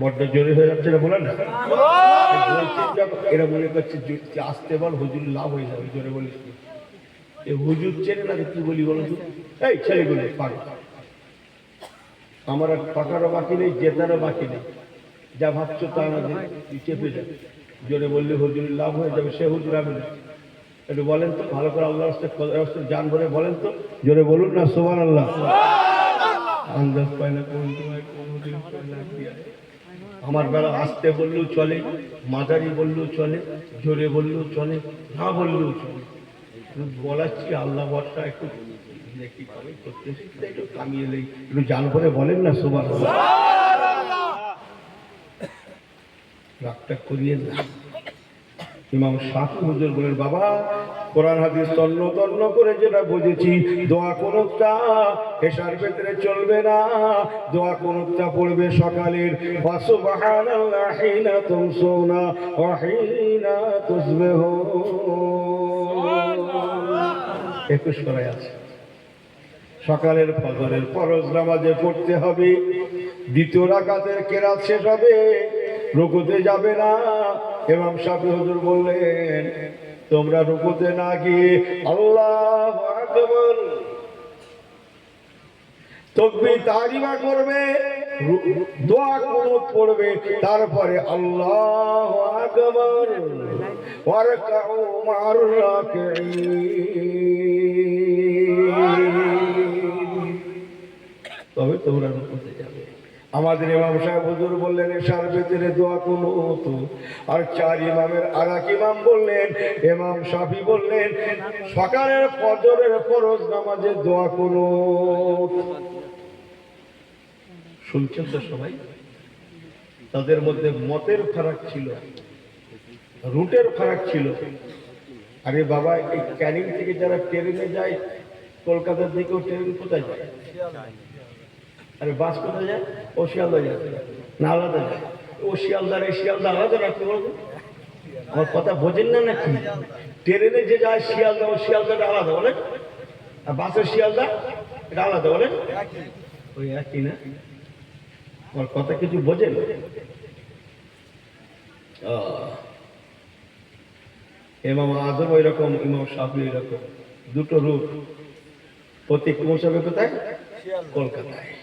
বড্ড জোরে হয়ে যাচ্ছে না বলেন না? এরা মনে করছে আসতে বল, হুজুর লাভ হয়ে যাবে, জোরে বলিস এ হুজুর চেনে না কি বলি বলো এই ছেলেগুলো পারো আমার আর পাকারও বাকি নেই, জেতারও বাকি নেই। যা ভাবছ তা আমাদের চেপে যাবে জোরে বললে হুজুর লাভ হয়ে যাবে, সে হুজুর আমি। একটু বলেন তো, ভালো করে আল্লাহ রাস্তায় জান ভরে বলেন তো। জোরে বলুন না সোমান আল্লাহ আন্দাজ পায় না কোন সময় কোন হুজুর। আমার বেলা আসতে বললেও চলে মাঝারি বললেও চলে জোরে বললেও চলে না বললেও চলে। বলার বলাচ্ছি আল্লাহ বর্ষা একটু দেখি কবে করতে শিখতে একটু কামিয়ে নেই একটু জান করে বলেন না রাগটা করিয়ে না ইমাম শাফি হুজুর বলেন, বাবা, কোরআন হাদিস তন্ন তন্ন করে যেটা বুঝেছি, দোয়া কোনটা এসার ভেতরে চলবে না। দোয়া কোনটা পড়বে সকালের ফাসুবহানাল্লাহ হিনা তুমসুনা ওয়া হিনা তুসবিহুন একুশ করে আছে। সকালের ফজরের ফরজ নামাজে পড়তে হবে, দ্বিতীয় রাকাতের কেরাত শেষ হবে, রুকুতে যাবে না। এমাম সাহেব হুজুর বললেন, তোমরা রুকুতে না গিয়ে আল্লাহ করবে তারপরে তবে তোমরা রুকুতে যাবে। আমাদের ইমাম সাহেব হুজুর বললেন, এশার ভেতরে দোয়া কোনো হতো আর চার ইমামের আর এক ইমাম বললেন, ইমাম শাফি বললেন, সকালের ফজরের ফরজ নামাজে দোয়া কোনো শুনছেন তো সবাই? তাদের মধ্যে মতের ফারাক ছিল, রুটের ফারাক ছিল। আরে বাবা, এই ক্যানিং থেকে যারা ট্রেনে যায়, কলকাতার দিকেও ট্রেন কোথায় যায়? আরে বাস কোথায় যায়? ও শিয়ালদা যায়। না আলাদা যায়। ও শিয়ালদার এই শিয়ালদা আলাদা রাখতে বলব। আমার কথা বোঝেন না নাকি? ট্রেনে যে যায় শিয়ালদা ও শিয়ালদাটা আলাদা বলেন। আর বাসের শিয়ালদা এটা আলাদা বলেন। ওই একই না? আমার কথা কিছু বোঝেন। ইমাম আজম ওই রকম ইমাম শাফি ওই রকম দুটো রূপ। প্রতীক পৌঁছাবে কোথায়? কলকাতায়।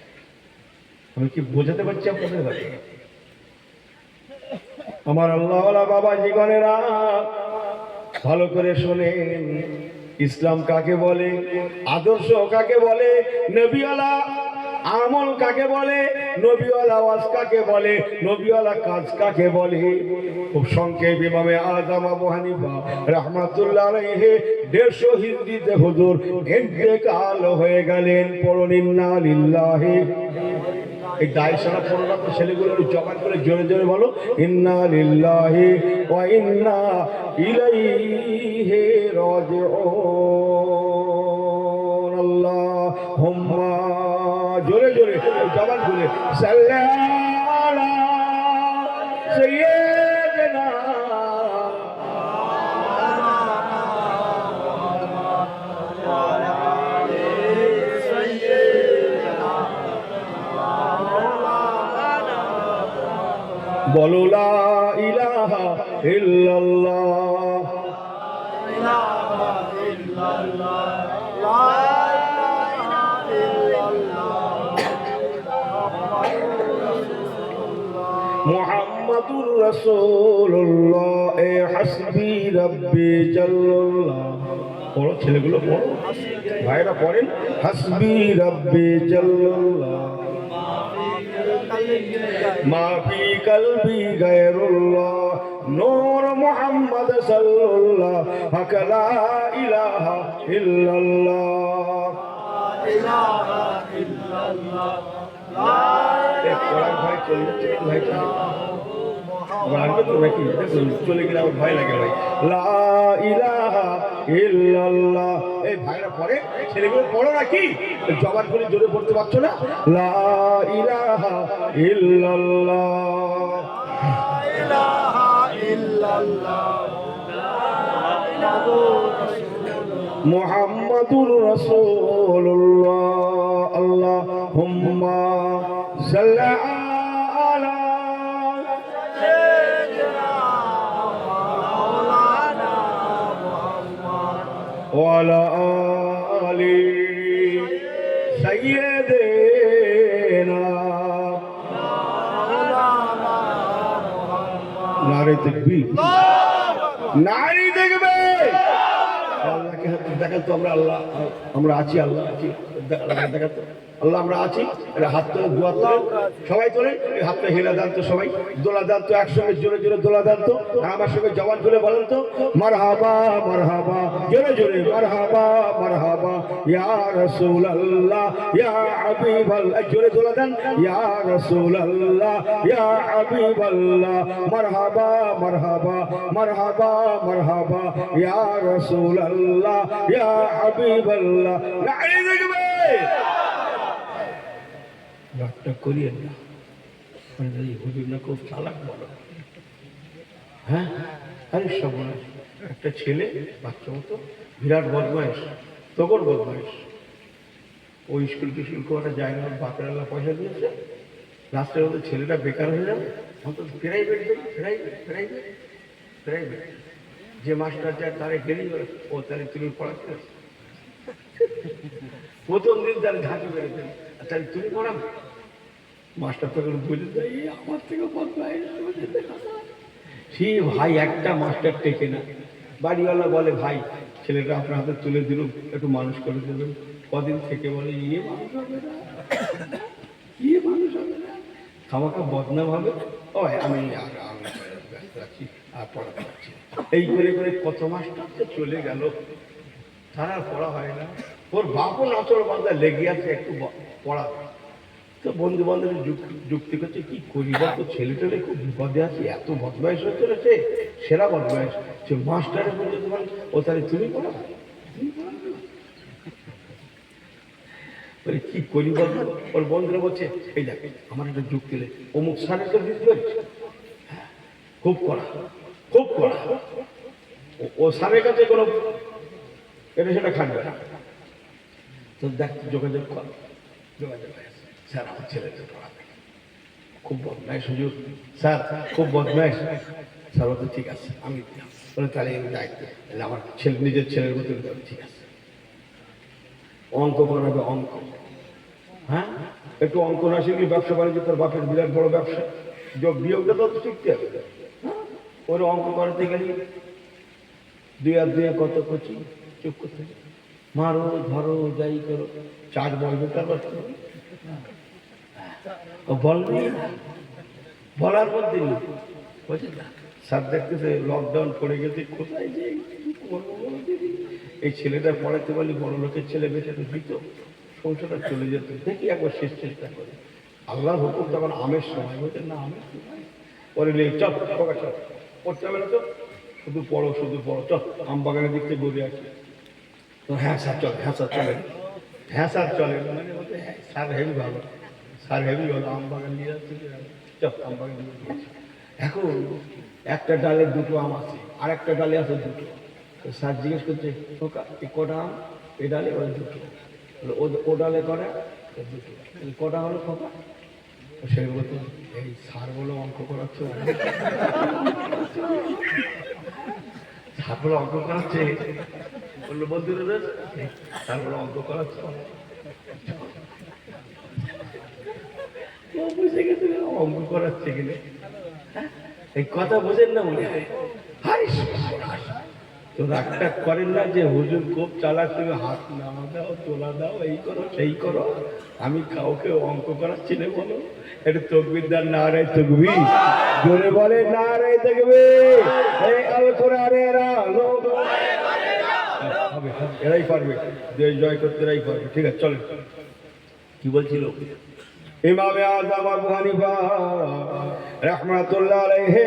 আমি কি বোঝাতে পারছি আপনাদের ভাই আমার আল্লাহ বাবা জীবনেরা ভালো করে শোনেন। ইসলাম কাকে বলে? আদর্শ কাকে বলে? নবীওয়ালা আমল কাকে বলে? নবীওয়ালা ওয়াজ কাকে বলে? নবীওয়ালা কাজ কাকে বলে? খুব সংক্ষেপ ইমামে আজম আবু হানিফা রহমাতুল্লাহ আলাইহি দেড়শো হিজরিতে হুজুর, ইন্তেকাল হয়ে গেলেন পড়নিন্না লিল্লাহি। এই দায় সারা পনেরো ছেলেগুলো জবান করে জোরে জোরে বলো, ইন্না লিল্লাহি ওয়া ইন্না ইলাইহি রাজিউন। আল্লাহুম্মা, জোরে জোরে, জবান করে সাল্লাল্লাহু আলা সাইয়্যিদিনা বলো লা ইলাহা ইল্লাল্লাহ। মুহাম্মাদুর রাসূলুল্লাহ, এ হাসবি রাব্বি জাল্লাল্লাহ। পড়ো ছেলেগুলো, পড়ো। ভাইরা পড়েন, হাসবি রাব্বি জাল্লাল্লাহ। মা ফি কলবি গায়রুল্লাহ, নূর মুহাম্মদ সাল্লাল্লাহ, হক লা ইলাহা ইল্লাল্লাহ। এক পড়ার ভয় চলে ভাই চলে গেলে ভয় লাগে ভাই। লা ভাইরা পড়ে ছেলেগুলো পড়ো নাকি? জোরে পড়তে পারছ না? লা মুহাম্মাদুর রাসূলুল্লাহ। আল্লাহুম্মা সাল্লি আলা وعلى آل سيدنا নারে দেখবি নারী দেখবে আল্লাহকে হাত দেখান তো আমরা আল্লাহ আমরা আছি আল্লাহ আছি আল্লাহ দেখান তো আল্লাহ, আমরা আছি। এটা হাত তোলে, দোয়া তোলে সবাই তোলে, এই হাতটা হেলা দান তো সবাই। দোলা দান তো একসঙ্গে, জোরে জোরে দোলা দান তো। আমার সঙ্গে জবান তুলে বলেন তো। মারহাবা মারহাবা, জোরে জোরে। মারহাবা মারহাবা। ইয়া রাসূলুল্লাহ, ইয়া হাবিবাল্লাহ। জোরে দোলা দেন। ইয়া রাসূলুল্লাহ, ইয়া হাবিবাল্লাহ। মারহাবা মারহাবা মারহাবা মারহাবা। ইয়া রাসূলুল্লাহ, ইয়া হাবিবাল্লাহ। নারী দেখবে রাগটা করিয়েন না। মানে এই হুজুর না খুব চালাক বলো। হ্যাঁ? আরে সর্বনাশ। একটা ছেলে বাচ্চা মতো বিরাট বদমাইশ তখন বদমাইশ। ওই স্কুল কি টিস্কুল করা যায় না ওর বাপের আল্লাহ পয়সা দিয়েছে। লাস্টের মধ্যে ছেলেটা বেকার হয়ে যাবে। অন্তত প্রাইভেট দেবে প্রাইভেট প্রাইভেট প্রাইভেট যে মাস্টার যায় তারে বলে, ও তাহলে তুমি পড়াতে প্রথম দিন তার ঝাঁকি বেড়ে দেবে আর তাহলে তুমি পড়াবে? মাস্টার তখন দেয়, "এই আমার থেকে বুঝে সে ভাই একটা মাস্টার টেকে না। বাড়িওয়ালা বলে, ভাই, ছেলেটা আপনার হাতে তুলে দিল একটু মানুষ করে দেবেন। কদিন থেকে বলে ইয়ে মানুষ হবে না ইয়ে মানুষ হবে না। খামাখা বদনাম হবে। ও আমি আর পড়াতে পারছি এই করে করে কত মাস্টার তো চলে গেল। তার পড়া হয় না। ওর বাপও নাচর বান্ধা লেগে আছে, একটু পড়া। তো বন্ধু বান্ধবের যুক্তি করছে, কি করি তো? ছেলেটারে খুব বিপদে আছে, এত বদমাইশ হয়ে চলেছে, সেরা বদমাইশ। সে মাস্টারের বলছে তোমার ও তাহলে তুমি পড়া বলে, কি করি ওর বন্ধুরা বলছে, এই দেখ, আমার একটা যুক্তি নেই অমুক স্যারের তো দিতে খুব কড়া খুব কড়া। ও- স্যারের কাছে কোনো এটা সেটা খাটবে না। তো দেখ, যোগাযোগ কর, যোগাযোগ। স্যার, আমার ছেলেকে পড়াবে খুব বদমাইশ, হুজুর। স্যার, খুব বদমাইশ। স্যার বলতে ঠিক আছে, আমি বলে, তাহলে আমি দায়িত্ব তাহলে আমার ছেলে, নিজের ছেলের মতো ঠিক আছে। অঙ্ক করাবে অঙ্ক। হ্যাঁ? একটু অঙ্ক না শিখলে ব্যবসা বাণিজ্য, তোর বাপের বিরাট বড় ব্যবসা। যোগ বিয়োগটা তো শিখতে হবে। হ্যাঁ? ওর অঙ্ক করাতে গেলে, দুই আর দুই কত কচি? চুপ করতে মারো, ধরো, যাই করো। চার বলবে তার বাচ্চা বলার মধ্যে লকডাউন পড়ে গেছে, কোথায় যে? এই ছেলেটা পড়াতে পারলে বড় লোকের ছেলে বেঁচে দিত, সংসারটা চলে যেত। দেখি একবার শেষ চেষ্টা করে। আল্লাহর হুকুম তখন আমের সময়। বলছেন না, আমের পরে লে চল পড়তে হবে না তো। শুধু পড়ো শুধু পড়ো, চল, আম বাগানের দিক থেকে ঘুরে আসি। তো হ্যাঁ স্যার, চলে হ্যাঁ স্যার চলে হ্যাঁ স্যার চলে মানে হ্যাঁ স্যার হেভি ভালো। স্যার হেভি ভালো আম বাগান নিয়ে যাচ্ছে। আম বাগান নিয়ে যাচ্ছি। এখন একটা ডালে দুটো আম আছে, আর একটা ডালে আছে দুটো। তো স্যার জিজ্ঞেস করছে কটা আম, এই ডালে ওই দুটো। ও- ডালে করে দুটো। কটা হলো খোকা? সে বলতো এই স্যার বলো অঙ্ক করাচ্ছে স্যার বলো অঙ্ক করাচ্ছে। বলল বন্ধুরা তারপরে অঙ্ক করাচ্ছে। অঙ্ক করাচ্ছে কিনা। হ্যাঁ? এই কথা বোঝেন না মনে হয়। তো রাগটা করেন না যে, হুজুর চালাক তুমি হাত নামা দাও, তোলা দাও, এই করো, সেই করো। আমি কাউকে অঙ্ক করাচ্ছি না বলো। এটা তকবিরদার না রে তকবি জোরে বলে না রে দেখবে এই আল হবে এরাই পারবে। দেশ জয় করতে এরাই পারবে। ঠিক আছে চলে কি বলছিল? ইমামে আজম আবু হানিফা রহমাতুল্লাহ আলাইহি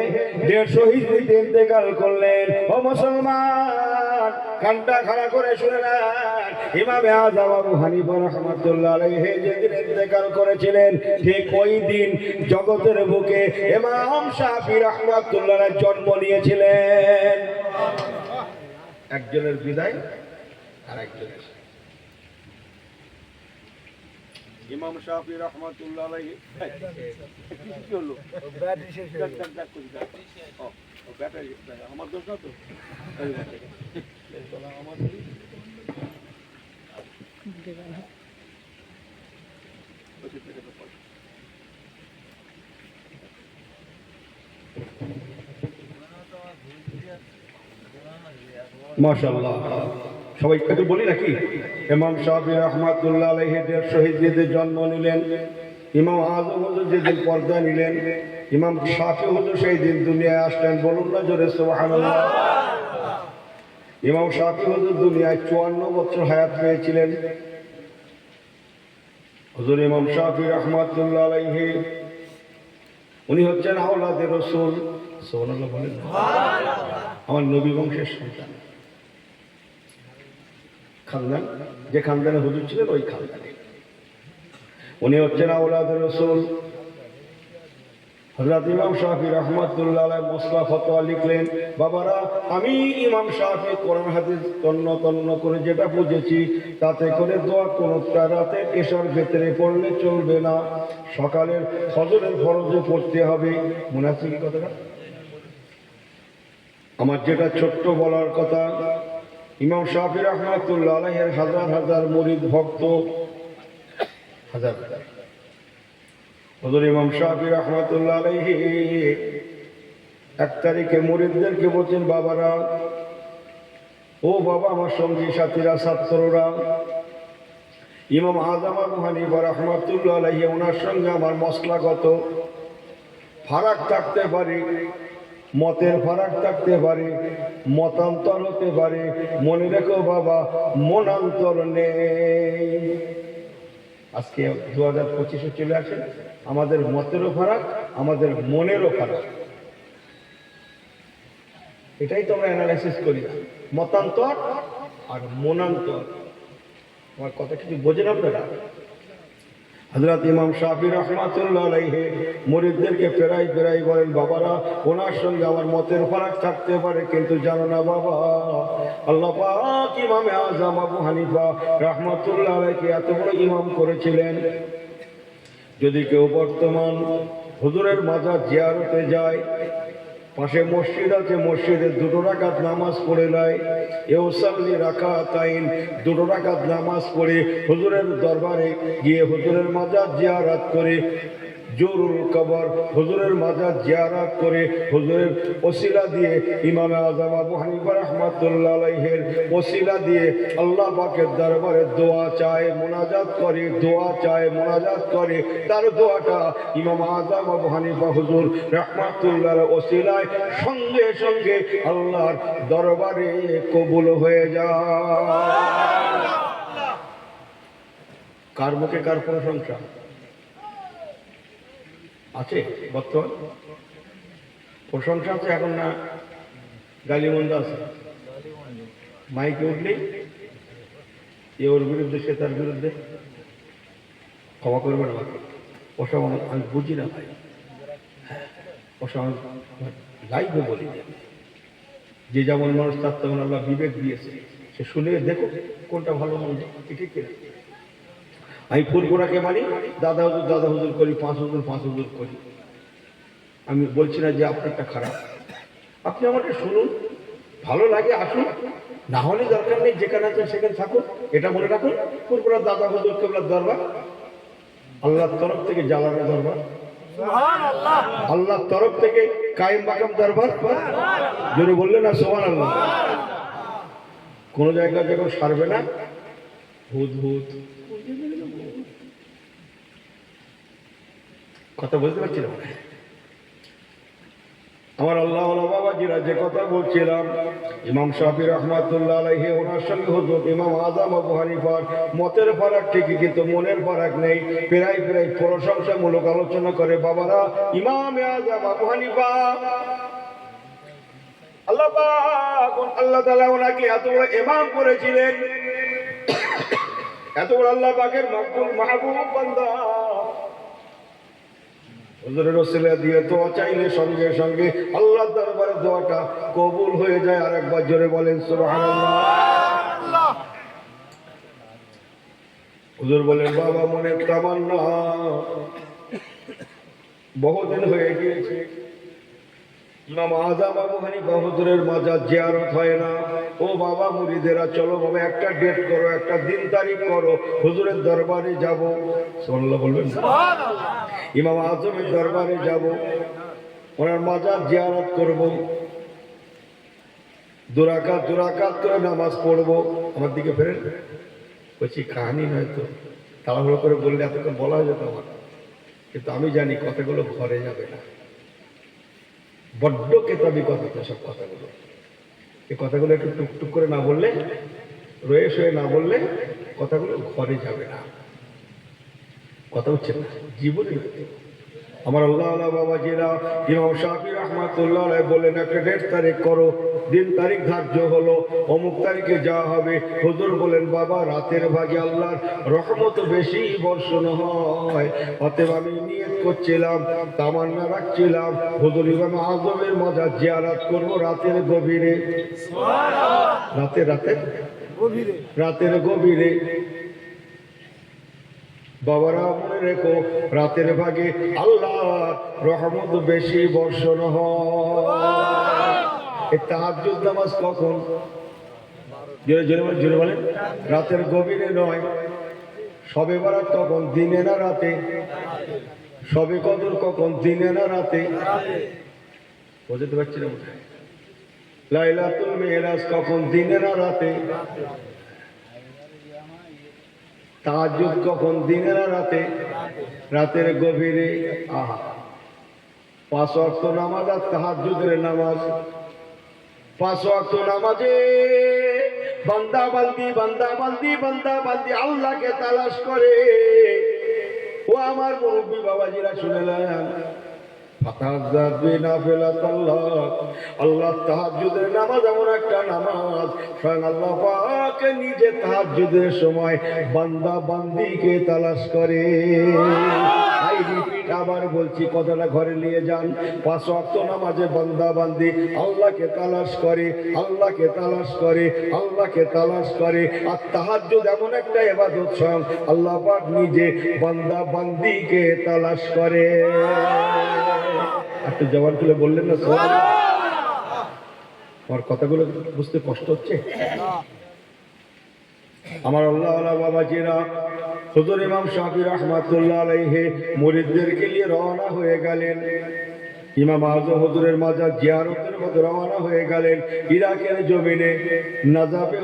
দেড়শো হিজরিতে ইন্তেকাল করলেন। ও মুসলমান, কানটা খাড়া করে শুনে নেন। ইমামে আজম আবু হানিফা রহমাতুল্লাহ আলাইহি যেদিন ইন্তেকাল করেছিলেন, ঠিক ওই দিন জগতের বুকে ইমাম শাফি রহমাতুল্লাহ জন্ম নিয়েছিলেন। একজনের বিদায় আর একজনের ইমাম শাফি রহমাতুল্লাহ আলাইহি। কি হলো? ব্যাটারি আমার দোষ না তো? এই ব্যাটারি। এই শালা আমার মাশাল্লাহ সবাই একটু বলি নাকি? ইমাম শাহি রহমাতুল্লাহ আলহেদের শহীদদের জন্ম নিলেন ইমাম আজম হুজুর যেদিন পর্দা নিলেন ইমাম শাফি হুজুর সেই দিন দুনিয়ায় আসলেন। বলুন না জোরে সুবহানাল্লাহ। ইমাম শাফি হুজুর দুনিয়ায় চুয়ান্ন বছর হায়াত পেয়েছিলেন। হুজুর ইমাম শাফি রহমাতুল্লাহ আলাইহি উনি হচ্ছেন আওলাদের রসুল। সুবহানাল্লাহ বলেন। আমার নবী বংশের সন্তান। খানদান, যে খানদানে হুজুর ছিলেন ওই খানদানে। উনি হচ্ছেন আউলাদ রসুল। হজরত ইমাম শাহি রহমতুল্লাহ মসলা ফতোয়া লিখলেন, বাবারা, আমি ইমাম শাহি কোরআন হাদিস তন্ন তন্ন করে যেটা বুঝেছি, তাতে করে দোয়া কোন রাতে এসর ভেতরে পড়লে চলবে না। সকালের ফজরের ফরজে পড়তে হবে। মনে আছে কি কথাটা? আমার যেটা ছোট্ট বলার কথা ইমাম শাফি রহমাতুল্লাহ আলাইহের হাজার হাজার মরিদ ভক্ত। হাজার হাজার। হজর ইমাম শাফি রহমাতুল্লাহ আলাইহি এক তারিখে মরিদদেরকে বলছেন, বাবারা, ও বাবা, আমার সঙ্গী, সাথীরা, ছাত্ররা, ইমাম আজম আবু হানিফা রহমাতুল্লাহ আলাইহি ওনার সঙ্গে আমার মশলাগত ফারাক থাকতে পারে। মতের ফারাক থাকতে পারে, মতান্তর হতে পারে। মনে রেখো বাবা, মনান্তর নেই। আজকে দু হাজার পঁচিশে চলে আসে আমাদের মতেরও ফারাক, আমাদের মনেরও ফারাক। এটাই তো আমরা অ্যানালাইসিস করি মতান্তর আর মনান্তর। আমার কথা কিছু বোঝেন আপনারা? হজরত ইমাম শাফি রহমাতুল্লাহ মুরিদদেরকে ফেরাই ফেরাই বলেন, বাবারা, ওনার সঙ্গে আমার মতের ফারাক থাকতে পারে, কিন্তু জানো না বাবা, আল্লাহ ইমামে আজম আবু হানিফা রহমাতুল্লাহ আলাইকে এত বড় ইমাম করেছিলেন। যদি কেউ বর্তমান হুজুরের মাজার জিয়ারতে যায় পাশে মসজিদ আছে, মসজিদে দুটো রাকাত নামাজ পড়ে নেয়। এওসাল্লি রাখা তাইন দুটো রাকাত নামাজ পড়ে হুজুরের দরবারে গিয়ে হুজুরের মাজার জিয়ারাত করে জরুর কবর হুজুরের মাজার জিয়ারাত করে হুজুরের ওসিলা দিয়ে ইমাম আজম আবু হানিফা রহমাতুল্লাহ আলাইহের ওসিলা দিয়ে আল্লাহ পাকের দরবারে দোয়া চায়, মোনাজাত করে, দোয়া চায়, মোনাজাত করে। তার দোয়াটা ইমাম আজম আবু হানিফা হুজুর রহমাতুল্লাহর ওসিলায় সঙ্গে সঙ্গে আল্লাহর দরবারে কবুল হয়ে যায়। কার মুখে কার প্রশংসা আছে বর্তমান। প্রশংসা আছে এখন না গালিমন্দ আছে। মাইকে উঠলেই এ ওর বিরুদ্ধে সে তার বিরুদ্ধে। ক্ষমা করবেন আমাকে। ওসব আমি বুঝি না ভাই। হ্যাঁ, ওসব আমি লাইভে বলি। যে যেমন মানুষ তার তেমন আল্লাহ বিবেক দিয়েছে। সে শুনে দেখো কোনটা ভালো মন্দ। ঠিক কিনা? আমি ফুলকোড়াকে মানি দাদা হুজুর দাদা হুজুর করি পাঁচ হুজুর পাঁচ হুজুর করি। আমি বলছি না যে আপনারটা খারাপ। আপনি আমাকে শুনুন ভালো লাগে আসুন। না হলে দরকার নেই যেখানে আছেন সেখানে থাকুন। এটা মনে রাখুন ফুলকোড়ার দাদা হুজুর কেবলার দরবার। আল্লাহর তরফ থেকে জালানের দরবার। আল্লাহর তরফ থেকে কায়েম মাকাম দরবার। জোরে বললেন না সোহান আল্লাহ কোনো জায়গায় যখন সারবে না ভূত ভূত কথা বলতে পারছি না। আমার আল্লাহ বাবাজিরা যে কথা বলছিলাম, ইমাম শাফি রহমাতুল্লাহ ওনার সঙ্গে হুজুর ইমাম আজম আবু হানিফার মতের ফারাক ঠিকই, কিন্তু মনের ফারাক নেই। প্রায় প্রায় প্রশংসামূলক আলোচনা করে, বাবারা, ইমাম আজম আবু হানিফা, আল্লাহ আল্লাহ তাআলা ওনাকে এত বড় করেছিলেন। এত বড় আল্লাহ পাকের মাহবুব বান্দা। হুজুরের ওসিলা দিয়ে দোয়া চাইলে সঙ্গে সঙ্গে আল্লাহ দরবারে দোয়াটা কবুল হয়ে যায়। আর একবার জোরে বলেন, সুবহানাল্লাহ। হুজুর বলেন, বাবা মনে তামান্না। বহুদিন হয়ে গিয়েছে। হানিফা হুজুরের মাজার জিয়ারত হয় না। ও বাবা মুরিদেরা চলো বাবা একটা ডেট করো একটা দিন তারিখ করো হুজুরের দরবারে যাব। সুবহানাল্লাহ বলবেন? ইমাম আজমের দরবারে যাব। ওনার মাজার জিয়ারত করব। দুরাকাত দুরাকাত করে নামাজ পড়ব। আমার দিকে ফেরেন। বলছি কাহানি নয় তো। তাড়াহুড়ো করে বললে এতক্ষণ বলা যেত আমার। কিন্তু আমি জানি কতগুলো ঘরে যাবে না। বড্ড কেতাবি কথা সব কথাগুলো এই কথাগুলো একটু টুকটুক করে না বললে, রয়ে শুয়ে না বললে কথাগুলো ঘরে যাবে না কথা হচ্ছে না জীবনে। আমার আল্লাহ আল্লাহ বাবাজিরা ইমাম শাফি রহমাতুল্লাহ বলেন একটা ডেট তারিখ করো দিন তারিখ ধার্য হলো অমুক তারিখে যাওয়া হবে। হুজুর বলেন বাবা রাতের ভাগে আল্লাহর রহমত বেশি বর্ষণ হয়। অতএব আমি নিয়ত করছিলাম তামান্না রাখছিলাম। হুজুর ইমাম আজমের মজা জিয়ারাত করব রাতের গভীরে। রাতে রাতে গভীরে। রাতের গভীরে। বাবারা মনে রেখো রাতের ভাগে আল্লাহ রহমত বেশি বর্ষণ হয়। নামাজ কখন? বলেন, রাতের গভীরে নয়। সবে বারাত কখন? দিনে না রাতে? সবে কদর কখন? দিনে না রাতে? বুঝতে পারছি না। লাইলাতুল মেহরাজ কখন? দিনে না রাতে? তাহাজুদ কখন দিনে না রাতে? রাতের গভীরে, আহা। পাঁচ অর্থ নামাজ আর তাহাজুদের নামাজ। পাঁচ অর্থ নামাজে বান্দা বান্দি বান্দা বান্দি বান্দা বান্দি আল্লাহকে তালাশ করে। ও আমার মুরব্বী বাবাজিরা শুনেলেন। আল্লাহ তাহাজ্জুদের নামাজ এমন একটা নামাজ। স্বয়ং আল্লাহ পাক নিজে সময় বান্দা বান্দিকে তালাশ করে। আবার বলছি, কথাটা ঘরে নিয়ে যান। পাঁচ ওয়াক্ত নামাজে বান্দা বান্দি আল্লাহকে তালাশ করে, আল্লাহকে তালাশ করে, আল্লাহকে তালাশ করে। আর তাহাজ্জুদ এমন একটা ইবাদত স্বয়ং আল্লাহ নিজে বান্দা বান্দিকে তালাশ করে। একটু জবান খুলে বললেন না, সোহান? আমার কথাগুলো বুঝতে কষ্ট হচ্ছে? আমার আল্লাহ বাবাজিরা হুজুর ইমাম শাফি রহমাতুল্লাহ আলাইহে মুরিদদেরকে নিয়ে রওনা হয়ে গেলেন। ইমাম আজম হুজুরের মাজার জিয়ারতের মতো রওনা হয়ে গেলেন ইরাকের জমিনে। নাজাফে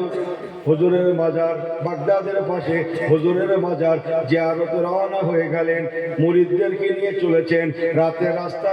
হুজুরের মাজার, বাগদাদের পাশে হুজুরের মাজার জিয়ারত রওনা হয়ে গেলেন। মুরিদদেরকে নিয়ে চলেছেন। রাতের রাস্তা